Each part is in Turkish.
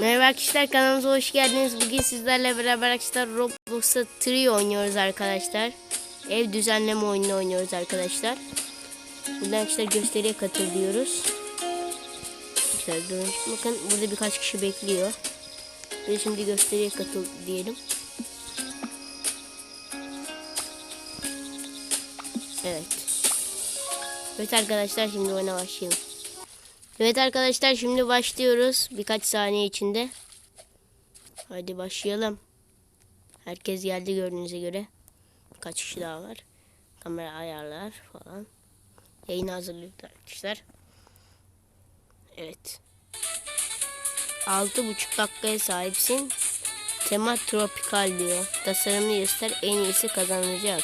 Merhaba arkadaşlar kanalımıza hoş geldiniz. Bugün sizlerle beraber arkadaşlar Roblox'ta Trio oynuyoruz arkadaşlar. Ev düzenleme oyununu oynuyoruz arkadaşlar. Buradan arkadaşlar gösteriye katıl diyoruz. Arkadaşlar. Bakın burada birkaç kişi bekliyor. Ve şimdi gösteriye katıl diyelim. Evet. Evet arkadaşlar şimdi oyuna başlayalım. Evet arkadaşlar şimdi başlıyoruz. Birkaç saniye içinde. Hadi başlayalım. Herkes geldi gördüğünüze göre. Birkaç kişi daha var. Kamera ayarlar falan. Yayın hazırlıyoruz arkadaşlar. Evet. Altı buçuk dakikaya sahipsin. Tema tropikal diyor. Tasarımını göster en iyisi kazanacak.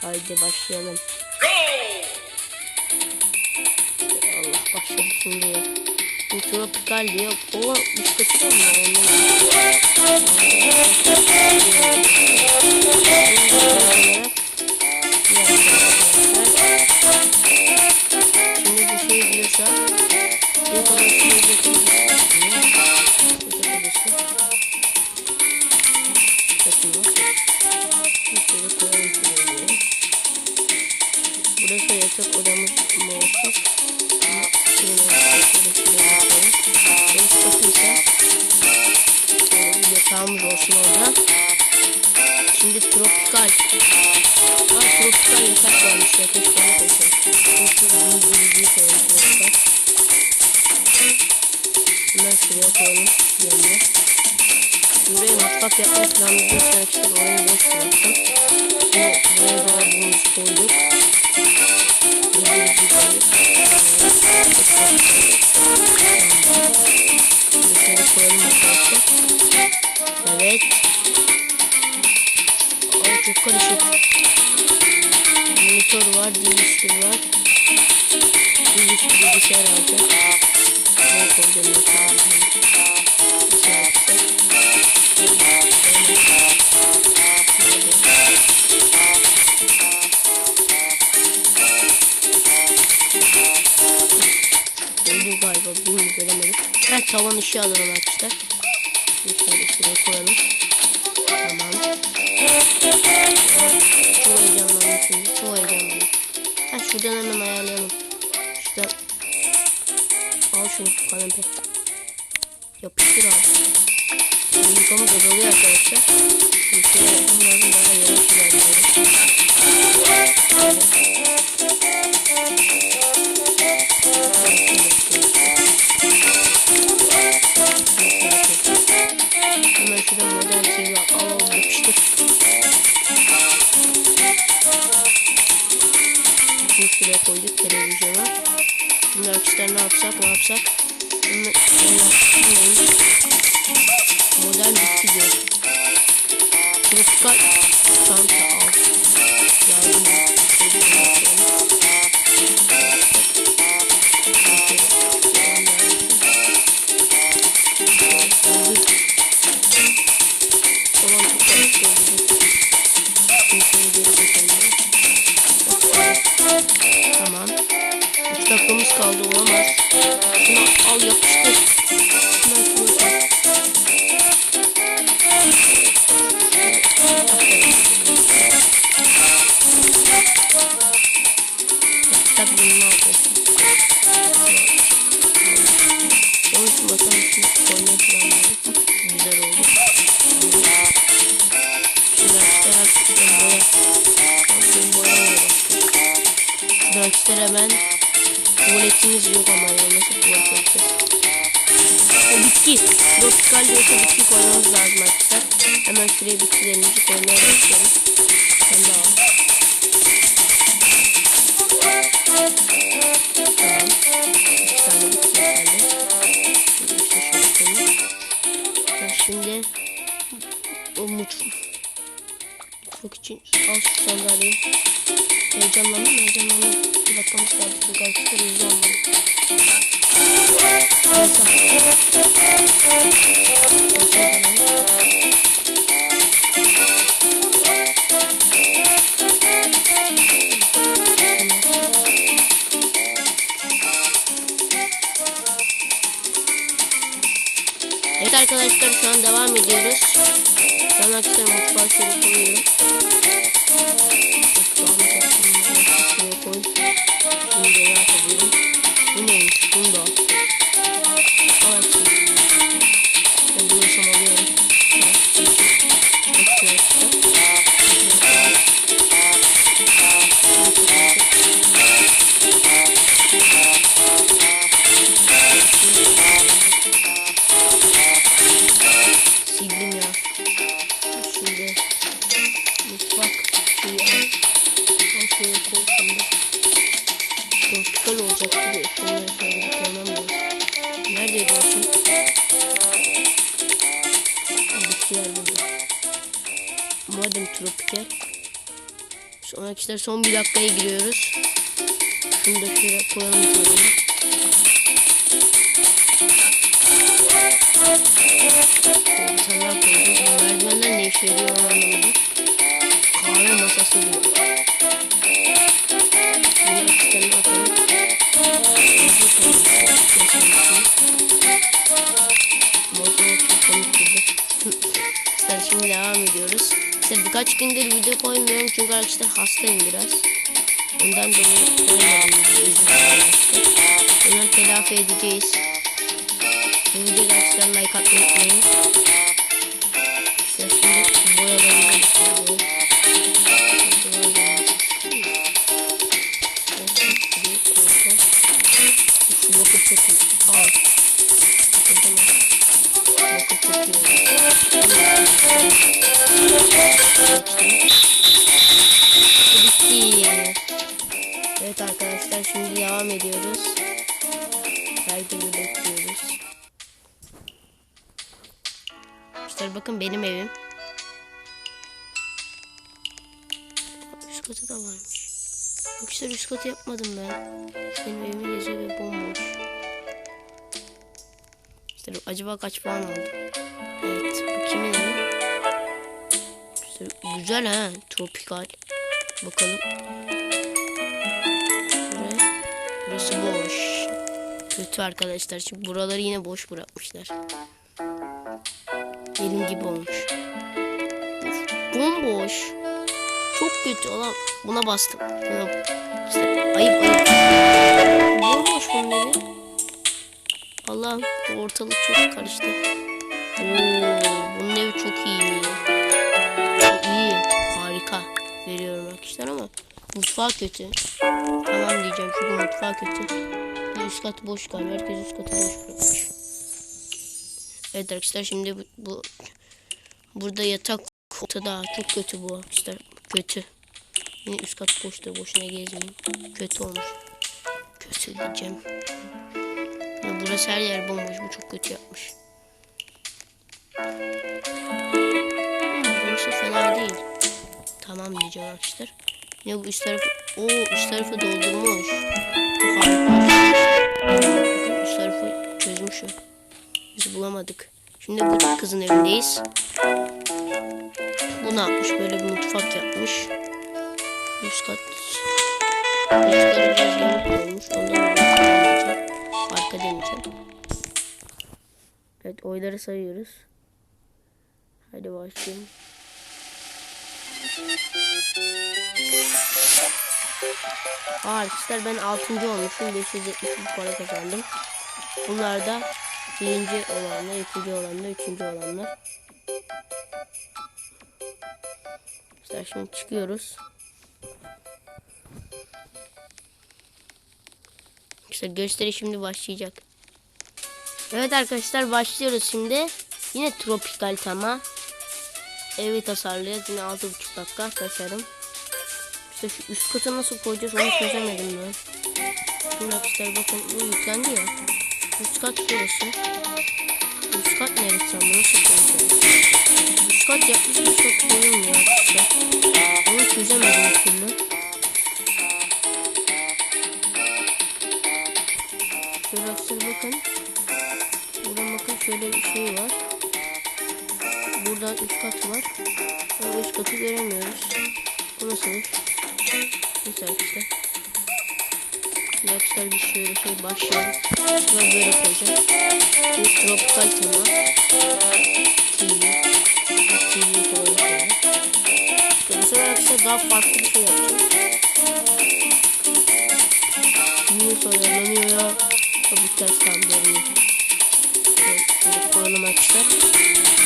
Haydi başlayalım. Şimdi. Bu tropikal diyor. O mi var? Buraya mutfak yapmayı planladığımız arkadaşlar orayı boş bıraktım. Ve buraya dolabımızı koyduk. Dışarı koyalım arkadaşlar. Evet. Ay çok karışık. Monitör var, bilgisayar var. Bilgisayar bilgisayar alacak. Ne koydum yatağı? Tavan ışığı alalım arkadaşlar. Şöyle şuraya koyalım. Tamam. Çok heyecanlandım şimdi. Çok heyecanlandım. Ha şuradan hemen ayarlayalım. Şuradan. Al şunu kalempe. sick. Tuvaletimiz yok ama ya nasıl tuvalet yapacağız? Bitki. Tropikal yoksa bitki koymamız lazım arkadaşlar. Hemen şuraya bitkilerimizi koymaya başlayalım. Sen de al. Şimdi o mutfak mutfak için al şu sandalyeyi. Heyecanlandım heyecanlandım. Hızlı olmalı. Evet arkadaşlar şu an devam ediyoruz. Şu arkadaşlar son bir dakikaya giriyoruz. Şunu da şöyle koyalım. Şöyle koydum. Bu merdivenler ne işe yarıyor anlamadım. Birkaç gündür video koymuyorum çünkü arkadaşlar hastayım biraz. Ondan dolayı arkadaşlar. Bunları telafi edeceğiz. Bu videoda arkadaşlar like atmayı unutmayın. Arkadaşlar şimdi devam ediyoruz. Herkesi bekliyoruz. İşte bakın benim evim. Üst katı da varmış. İşte üst katı yapmadım ben. Benim evim yazıyor ve bomboş. İşte acaba kaç puan aldı? Evet bu kimin evi? Güzel ha tropikal. Bakalım. Burası boş. Kötü arkadaşlar. Çünkü buraları yine boş bırakmışlar. Benim gibi olmuş. Bomboş. Çok kötü. Ulan buna bastım. Buna, işte, ayıp ayıp. Bomboş bunun evi. Allah'ım bu ortalık çok karıştı. Oo, bunun evi çok iyi. Çok iyi. Harika. Veriyorum arkadaşlar ama mutfağı kötü. Tamam diyeceğim çünkü mutfağı kötü. Üst kat boş galiba. Herkes üst katı boş bırakmış. Evet arkadaşlar şimdi bu, bu burada yatak ortada çok kötü bu arkadaşlar. Kötü. Yine üst kat boşta boşuna gezmeyin. Kötü olmuş. Kötü diyeceğim. Ya burası her yer bomboş. Bu çok kötü yapmış. Hmm, burası fena değil. Tamam diyeceğim arkadaşlar. Ne bu üst tarafı? Oo üst tarafı doldurmuş. Bakın üst tarafı çözmüşüm. Biz bulamadık. Şimdi bu kızın evindeyiz. Bu ne yapmış? Böyle bir mutfak yapmış. Üst kat. Demeyeceğim. Arka demeyeceğim. Evet oyları sayıyoruz. Hadi başlayalım. Arkadaşlar ben 6. olmuşum. 570 para kazandım. Bunlar da birinci olanlar, ikinci olanlar, üçüncü olanlar. İşte şimdi çıkıyoruz. İşte gösteri şimdi başlayacak. Evet arkadaşlar başlıyoruz şimdi. Yine tropikal tema. Evi tasarlayacağız. Yine 6,5 dakika tasarım. İşte şu üst kata nasıl koyacağız onu çözemedim ben. Şimdi arkadaşlar bakın bu yüklendi ya. Üst kat şurası. Üst kat neresi ama nasıl koyacağız? Üst kat yapmış üst kat koyulmuyor arkadaşlar. Onu çözemedim bir türlü. Şöyle arkadaşlar bakın. Buradan bakın şöyle bir şey var. Buradan üst kat var. Ama üst katı göremiyoruz. Bu nasıl? Neyse arkadaşlar. Şimdi arkadaşlar bir şöyle şey başlayalım. Şuna böyle koyacağım. Bir tropical tema. Kiwi. Kiwi koyalım. İşte bu sefer arkadaşlar daha farklı bir şey yapacağım. Niye sorulanıyor ya? Tabii ters kandırıyor. Evet, koyalım arkadaşlar.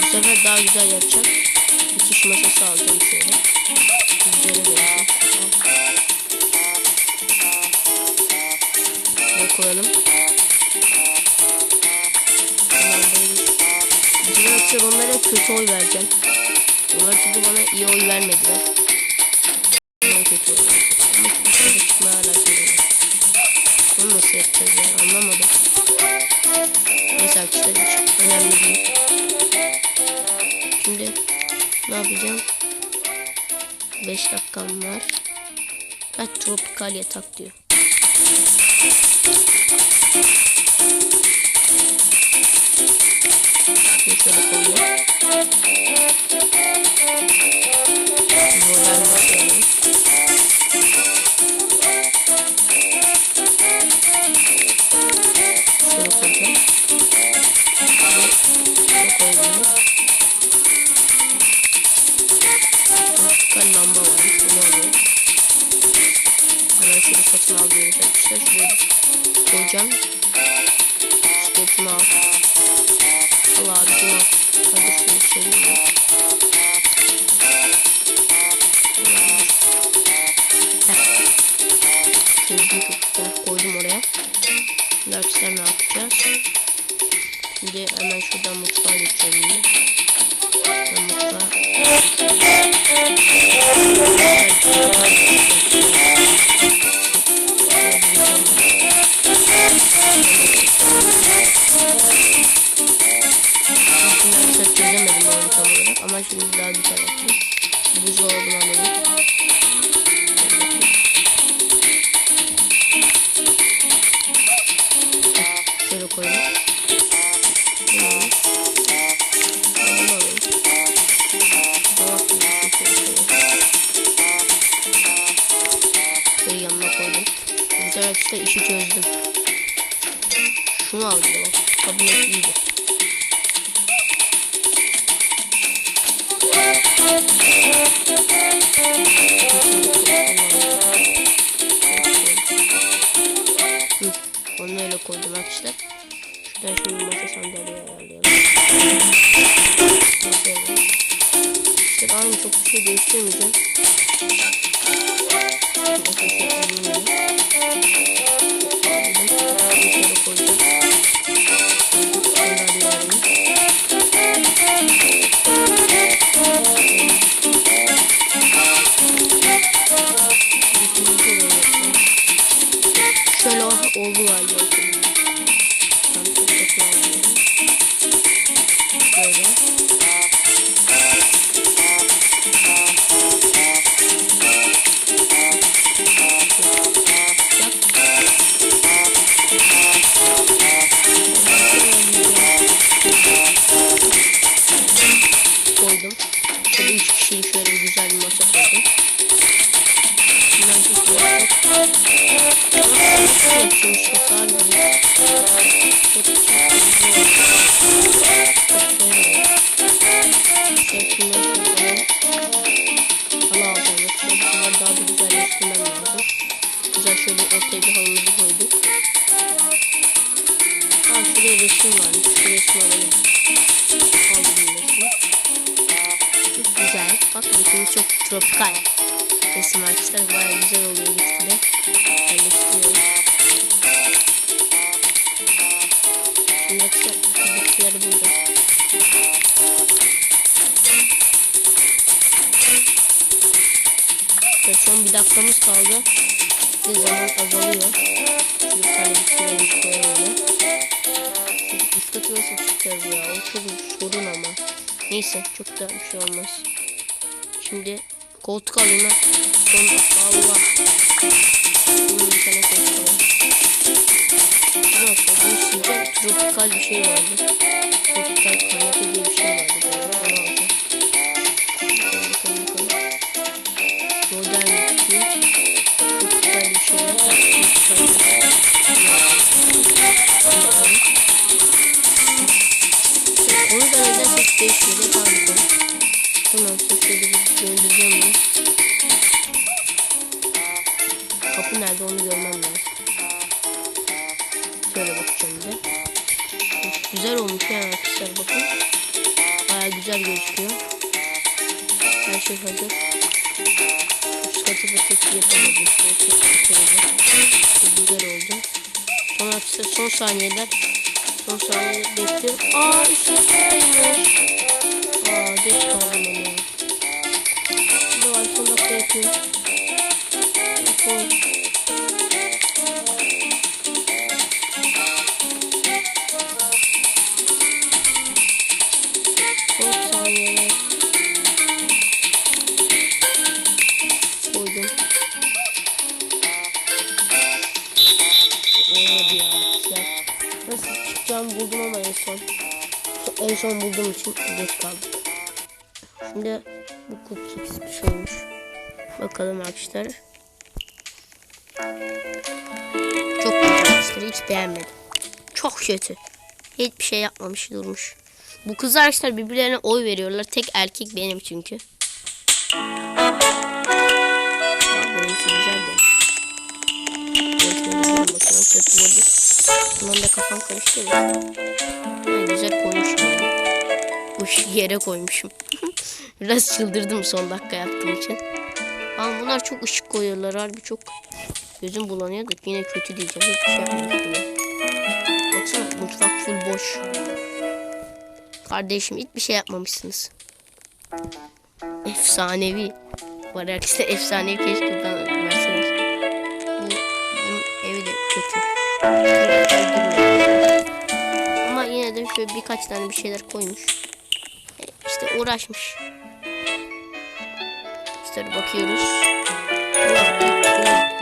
Bu sefer daha güzel yapacağım. İçiş masası alacağım şöyle. Güzel bir koyalım. Arkadaşlar onlara kötü oy vereceğim. Onlar çünkü bana iyi oy vermediler. Ben kötü oy alakalı. Bunu nasıl yapacağız ya anlamadım. Neyse arkadaşlar hiç önemli değil. Şimdi ne yapacağım? 5 dakikam var. Kaç tropikal yatak diyor. Şimdi şöyle koyayım. İşte şunu al. Al abi şunu al. Ama şimdi daha güzel yaptım. Buzdolabını alayım. Böyle. Resim varmış. Şu resmi alalım. Aldım resmi. Çok güzel. Bak resmi çok tropikal. Resim arkadaşlar baya güzel oluyor gitgide. Yerleştiriyorum. Şimdi arkadaşlar bitkileri buldum. Ve son bir dakikamız kaldı. Bir zaman azalıyor. Bir tane bitkilerimizi koyalım. Nasıl çıkacağız ya? O çok sorun ama. Neyse çok da bir şey olmaz. Şimdi koltuk alayım ben. Son dakika Allah. Bunun bir tane koltuk alayım. Neyse bu sizde tropikal bir şey vardı. Tropikal kanepe diye bir şey vardı. Son saniyeler. Son saniye bekliyorum. Aa işte tutayım Aa geç kaldım ama. Bu var son Şimdi bu cookies bir şey olmuş. Bakalım arkadaşlar. Çok kötü arkadaşlar. Hiç beğenmedim. Çok kötü. Hiçbir şey yapmamış durmuş. Bu kızlar arkadaşlar birbirlerine oy veriyorlar. Tek erkek benim çünkü. Bunun da kafam karıştı. Ha, güzel. İşi yere koymuşum. Biraz çıldırdım son dakika yaptığım için. Ama bunlar çok ışık koyuyorlar harbi çok. Gözüm bulanıyor da yine kötü diyeceğim. Hiçbir şey yapmadım. Mutfak full boş. Kardeşim hiçbir şey yapmamışsınız. Efsanevi. Var arkadaşlar efsanevi keşke verseniz. Bu, bunun evi de kötü. Ama yine de şöyle birkaç tane bir şeyler koymuş. Uğraşmış. İşte bakıyoruz.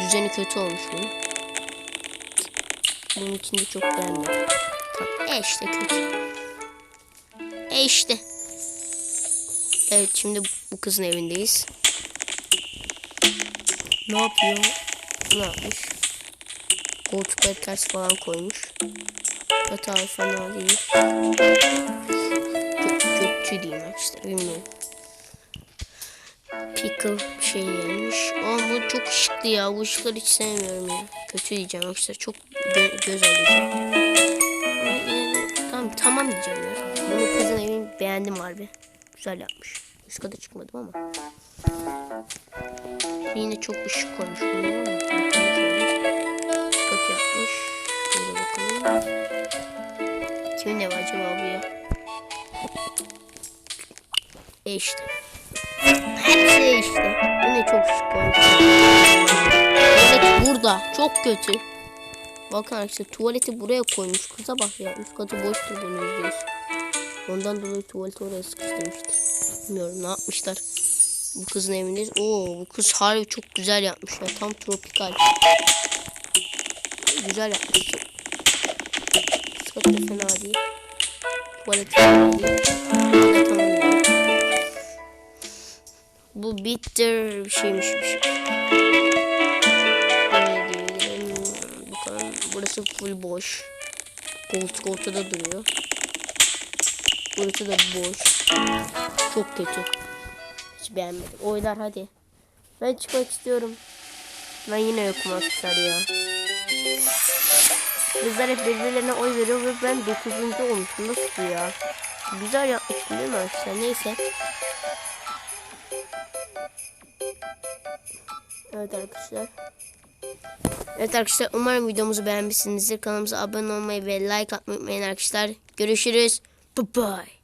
Düzeni kötü olmuş bunun. Bunun içinde çok beğenmedim. Tamam. E işte kötü. E işte. Evet şimdi bu kızın evindeyiz. Ne yapıyor? Ne yapmış? Koltukları ters falan koymuş. Yatağı fena değil. Kötü diyeyim arkadaşlar bilmiyorum. Pickle şey gelmiş. Ama bu çok ışıklı ya. Bu ışıkları hiç sevmiyorum ya. Kötü diyeceğim arkadaşlar. Çok gö- göz yine de Tamam tamam diyeceğim ya. Bunu kızın evini beğendim harbi. Güzel yapmış. Üst kata çıkmadım ama. Yine çok ışık koymuş bunu ama. bakalım şöyle. Üst kat yapmış. Şöyle bakalım. Kimin evi acaba bu ya? E işte. Hepsi işte. Yine çok koymuş. Evet burada. Çok kötü. Bakın arkadaşlar tuvaleti buraya koymuş. Kıza bak ya. Üst katı boştur bunun yüzdeyiz. Ondan dolayı tuvaleti oraya sıkıştırmıştır. Bilmiyorum ne yapmışlar. Bu kızın evindeyiz. Oo bu kız harbi çok güzel yapmış ya. Tam tropikal. Güzel yapmış. Üst katı da fena değil. Tuvaleti fena değil. Tuvalet tamam. Bu bitter bir şeymiş. Şey. Bakalım burası full boş. Koltuk ortada duruyor. Burası da boş. Çok kötü. Hiç beğenmedim. Oylar hadi. Ben çıkmak istiyorum. Ben yine yokum arkadaşlar ya. Kızlar hep birbirlerine oy veriyor ve ben 9. olmuşum. Nasıl ya? Güzel yapmıştım değil mi arkadaşlar? Neyse. Evet arkadaşlar. Evet arkadaşlar umarım videomuzu beğenmişsinizdir. Kanalımıza abone olmayı ve like atmayı unutmayın arkadaşlar. Görüşürüz. Bye bye.